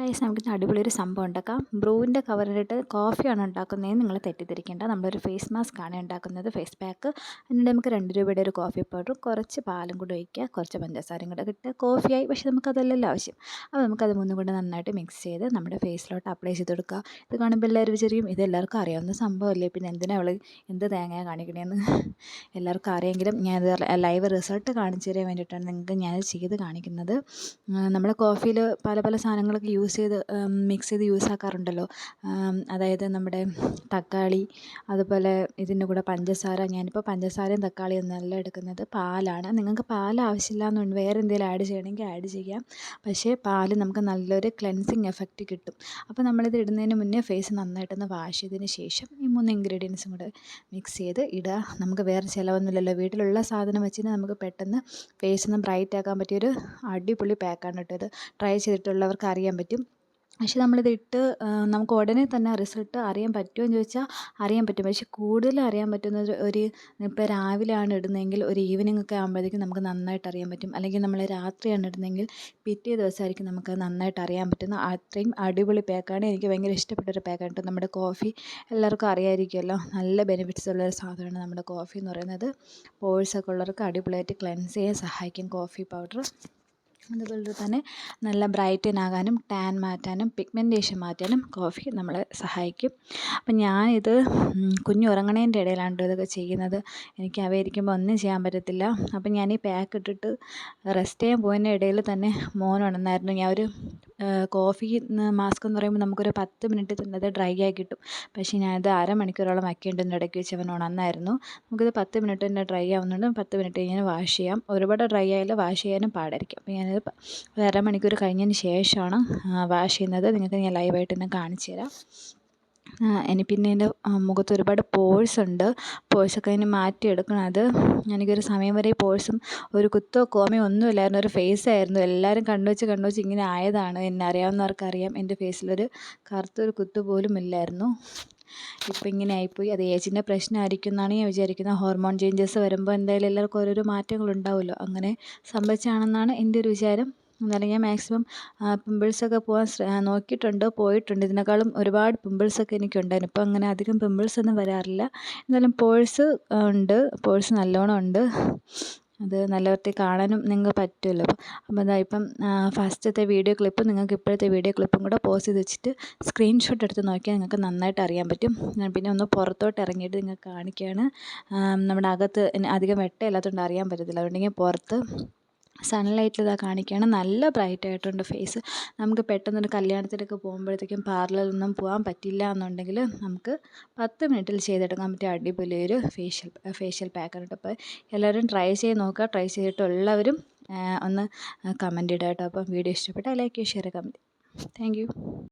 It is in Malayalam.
ഗൈസ് നമുക്ക് അടിപൊളി ഒരു സംഭവം ഉണ്ടാക്കാം. ബ്രൂവിന്റെ കവറിലിട്ട് കോഫിയാണ് ഉണ്ടാക്കുന്നതെന്ന് നിങ്ങൾ തെറ്റിദ്ധരിക്കേണ്ട. നമ്മളൊരു ഫേസ് മാസ്ക് ആണ് ഉണ്ടാക്കുന്നത് ഫേസ് പാക്ക് എന്നിട്ട് നമുക്ക് രണ്ട് രൂപയുടെ ഒരു കോഫി പൗഡർ കുറച്ച് പാലും കൂടെ ഒഴിക്കുക കുറച്ച് പഞ്ചസാരയും കൂടെ കിട്ടുക കോഫിയായി പക്ഷേ നമുക്ക് അതല്ലല്ലോ ആവശ്യം. അപ്പോൾ നമുക്കത് മൂന്നും കൂടെ നന്നായിട്ട് മിക്സ് ചെയ്ത് നമ്മുടെ ഫേസിലോട്ട് അപ്ലൈ ചെയ്ത് കൊടുക്കുക. ഇത് കാണുമ്പോൾ എല്ലാവരും വിചാരിക്കും ഇത് എല്ലാവർക്കും അറിയാവുന്ന സംഭവമല്ലേ? പിന്നെ എന്തിനാ അവൾ എന്ത് തേങ്ങ കാണിക്കണേന്ന്? എല്ലാവർക്കും അറിയാമെങ്കിലും ഞാൻ ലൈവ് റിസൾട്ട് കാണിച്ചു തരാൻ വേണ്ടിയിട്ടാണ് നിങ്ങൾക്ക് ഞാനത് ചെയ്ത് കാണിക്കുന്നത്. നമ്മൾ കോഫിയിൽ പല പല സാധനങ്ങളൊക്കെ യൂസ് ചെയ്ത് മിക്സ് ചെയ്ത് യൂസ് ആക്കാറുണ്ടല്ലോ. അതായത് നമ്മുടെ തക്കാളി അതുപോലെ ഇതിന്റെ കൂടെ പഞ്ചസാര. ഞാനിപ്പോൾ പഞ്ചസാരയും തക്കാളിയും ഒന്നല്ല എടുക്കുന്നത് പാലാണ്. നിങ്ങൾക്ക് പാൽ ആവശ്യമില്ല എന്നുണ്ട് വേറെ എന്തെങ്കിലും ആഡ് ചെയ്യണമെങ്കിൽ ആഡ് ചെയ്യാം. പക്ഷേ പാൽ നമുക്ക് നല്ലൊരു ക്ലെൻസിങ് എഫക്റ്റ് കിട്ടും. അപ്പോൾ നമ്മളിത് ഇടുന്നതിന് മുന്നേ ഫേസ് നന്നായിട്ടൊന്ന് വാഷ് ചെയ്തതിന് ശേഷം ഈ മൂന്ന് ഇൻഗ്രീഡിയൻസും കൂടെ മിക്സ് ചെയ്ത് ഇടുക നമുക്ക് വേറെ ചിലവൊന്നുമില്ലല്ലോ. വീട്ടിലുള്ള സാധനം വെച്ച് നമുക്ക് പെട്ടെന്ന് ഫേസ് ഒന്ന് ബ്രൈറ്റ് ആക്കാൻ പറ്റിയൊരു അടിപൊളി പാക്കാണ് കേട്ടോ ഇത്. ട്രൈ ചെയ്തിട്ടുള്ളവർക്ക് അറിയാൻ പറ്റും. പക്ഷെ നമ്മളിത് ഇട്ട് നമുക്ക് ഉടനെ തന്നെ റിസൾട്ട് അറിയാൻ പറ്റുമോ എന്ന് ചോദിച്ചാൽ അറിയാൻ പറ്റും. പക്ഷെ കൂടുതൽ അറിയാൻ പറ്റുന്നത് ഒരു ഇപ്പോൾ രാവിലെയാണ് ഇടുന്നതെങ്കിൽ ഒരു ഈവനിങ് ഒക്കെ ആകുമ്പോഴത്തേക്കും നമുക്ക് നന്നായിട്ട് അറിയാൻ പറ്റും. അല്ലെങ്കിൽ നമ്മൾ രാത്രിയാണ് ഇടുന്നതെങ്കിൽ പിറ്റേ ദിവസമായിരിക്കും നമുക്ക് നന്നായിട്ട് അറിയാൻ പറ്റുന്ന അത്രയും അടിപൊളി പാക്കാണ് എനിക്ക് ഭയങ്കര ഇഷ്ടപ്പെട്ട ഒരു പാക്കാണ് കേട്ടോ. നമ്മുടെ കോഫി എല്ലാവർക്കും അറിയാമായിരിക്കുമല്ലോ നല്ല ബെനിഫിറ്റ്സ് ഉള്ള ഒരു സാധനമാണ് നമ്മുടെ കോഫി എന്ന് പറയുന്നത്. പോഴ്സൊക്കെ ഉള്ളവർക്ക് അടിപൊളിയായിട്ട് ക്ലെൻസ് ചെയ്യാൻ സഹായിക്കും കോഫി പൗഡർ അതുപോലെ തന്നെ നല്ല ബ്രൈറ്റൻ ആകാനും ടാൻ മാറ്റാനും പിഗ്മെന്റേഷൻ മാറ്റാനും കോഫി നമ്മളെ സഹായിക്കും. അപ്പം ഞാനിത് കുഞ്ഞ് ഉറങ്ങണേന്റെ ഇടയിലാണ് ഇതൊക്കെ ചെയ്യുന്നത്. എനിക്ക് അവയിരിക്കുമ്പോൾ ഒന്നും ചെയ്യാൻ പറ്റത്തില്ല. അപ്പം ഞാൻ ഈ പാക്ക് ഇട്ടിട്ട് റെസ്റ്റ് ചെയ്യാൻ പോയതിന്റെ ഇടയിൽ തന്നെ മോൻ ഉണർന്നായിരുന്നു ഞാൻ ഒരു കോഫി മാസ്ക് എന്ന് പറയുമ്പോൾ നമുക്കൊരു പത്ത് മിനിറ്റ് തന്നെ ഡ്രൈ ആയി കിട്ടും. പക്ഷേ ഞാനത് അരമണിക്കൂറോളം വയ്ക്കേണ്ടതിന്റെ ഇടയ്ക്ക് വെച്ച് അവൻ ഉണർന്നായിരുന്നു നമുക്കിത് പത്ത് മിനിറ്റ് തന്നെ ഡ്രൈ ആവുന്നുണ്ട്. പത്ത് മിനിറ്റ് കഴിഞ്ഞ് വാഷ് ചെയ്യാം. ഒരുപാട് ഡ്രൈ ആയാലും വാഷ് ചെയ്യാനും പാടായിരിക്കും. അപ്പോൾ ഞാനത് ഒരു അരമണിക്കൂർ കഴിഞ്ഞതിന് ശേഷമാണ് വാഷ് ചെയ്യുന്നത്. നിങ്ങൾക്ക് ഞാൻ ലൈവായിട്ട് തന്നെ കാണിച്ചു തരാം. ഇനി പിന്നെ എന്റെ മുഖത്ത് ഒരുപാട് പോഴ്സ് ഉണ്ട്. പോഴ്സൊക്കെ ഇനി മാറ്റിയെടുക്കണം. അത് എനിക്കൊരു സമയം വരെ പോഴ്സും ഒരു കുത്തോ കോമയോ ഒന്നുമില്ലായിരുന്നു ഒരു ഫേസ് ആയിരുന്നു. എല്ലാവരും കണ്ടു വെച്ച് കണ്ടു വെച്ച് ഇങ്ങനെ ആയതാണ്. എന്നെ അറിയാവുന്നവർക്കറിയാം എന്റെ ഫേസിലൊരു കറുത്തൊരു കുത്ത് പോലും ഇല്ലായിരുന്നു. ഇപ്പം ഇങ്ങനെ ആയിപ്പോയി. അത് ഏജിന്റെ പ്രശ്നമായിരിക്കും എന്നാണ് ഞാൻ വിചാരിക്കുന്നത്. ഹോർമോൺ ചേഞ്ചസ് വരുമ്പോൾ എന്തായാലും എല്ലാവർക്കും ഓരോരോ മാറ്റങ്ങളുണ്ടാവുമല്ലോ. അങ്ങനെ സംഭവിച്ചാണെന്നാണ് എന്റെ ഒരു വിചാരം. എന്നാലും ഞാൻ മാക്സിമം പിമ്പിൾസൊക്കെ പോകാൻ നോക്കിയിട്ടുണ്ട്? പോയിട്ടുണ്ട്. ഇതിനേക്കാളും ഒരുപാട് പിമ്പിൾസൊക്കെ എനിക്കുണ്ടായിരുന്നു. ഇപ്പോൾ അങ്ങനെ അധികം പിമ്പിൾസൊന്നും വരാറില്ല. എന്നാലും പോഴ്സ് ഉണ്ട്. പോഴ്സ് നല്ലോണം ഉണ്ട്. അത് നല്ല വൃത്തി കാണാനും നിങ്ങൾക്ക് പറ്റുമല്ലോ. അപ്പോൾ ഇതാ ഇപ്പം ഫസ്റ്റത്തെ വീഡിയോ ക്ലിപ്പ് നിങ്ങൾക്ക് ഇപ്പോഴത്തെ വീഡിയോ ക്ലിപ്പും കൂടെ പോസ് ചെയ്ത് വെച്ചിട്ട് സ്ക്രീൻഷോട്ട് എടുത്ത് നോക്കിയാൽ നിങ്ങൾക്ക് നന്നായിട്ട് അറിയാൻ പറ്റും. ഞാൻ പിന്നെ ഒന്ന് പുറത്തോട്ട് ഇറങ്ങിയിട്ട് നിങ്ങൾക്ക് കാണിക്കുകയാണ്. നമ്മുടെ അകത്ത് അധികം വെട്ടമില്ലാത്തതുകൊണ്ട് അറിയാൻ പറ്റത്തില്ല. അതുകൊണ്ടെങ്കിൽ പുറത്ത് സൺലൈറ്റിൽ ഇതാ കാണിക്കുകയാണ് നല്ല ബ്രൈറ്റ് ആയിട്ടുണ്ട് ഫേസ് നമുക്ക് പെട്ടെന്നൊരു കല്യാണത്തിനൊക്കെ പോകുമ്പോഴത്തേക്കും പാർലറിലൊന്നും പോകാൻ പറ്റില്ല എന്നുണ്ടെങ്കിൽ നമുക്ക് പത്ത് മിനിറ്റിൽ ചെയ്തെടുക്കാൻ പറ്റിയ അടിപൊളി ഒരു ഫേഷ്യൽ ഫേഷ്യൽ പാക്കാണ് കേട്ടോ അപ്പോൾ എല്ലാവരും ട്രൈ ചെയ്ത് നോക്കുക. ട്രൈ ചെയ്തിട്ടുള്ളവരും ഒന്ന് കമന്റ് ഇടുക കേട്ടോ അപ്പം വീഡിയോ ഇഷ്ടപ്പെട്ടാൽ ലൈക്ക് ഷെയർ കമന്റ് താങ്ക്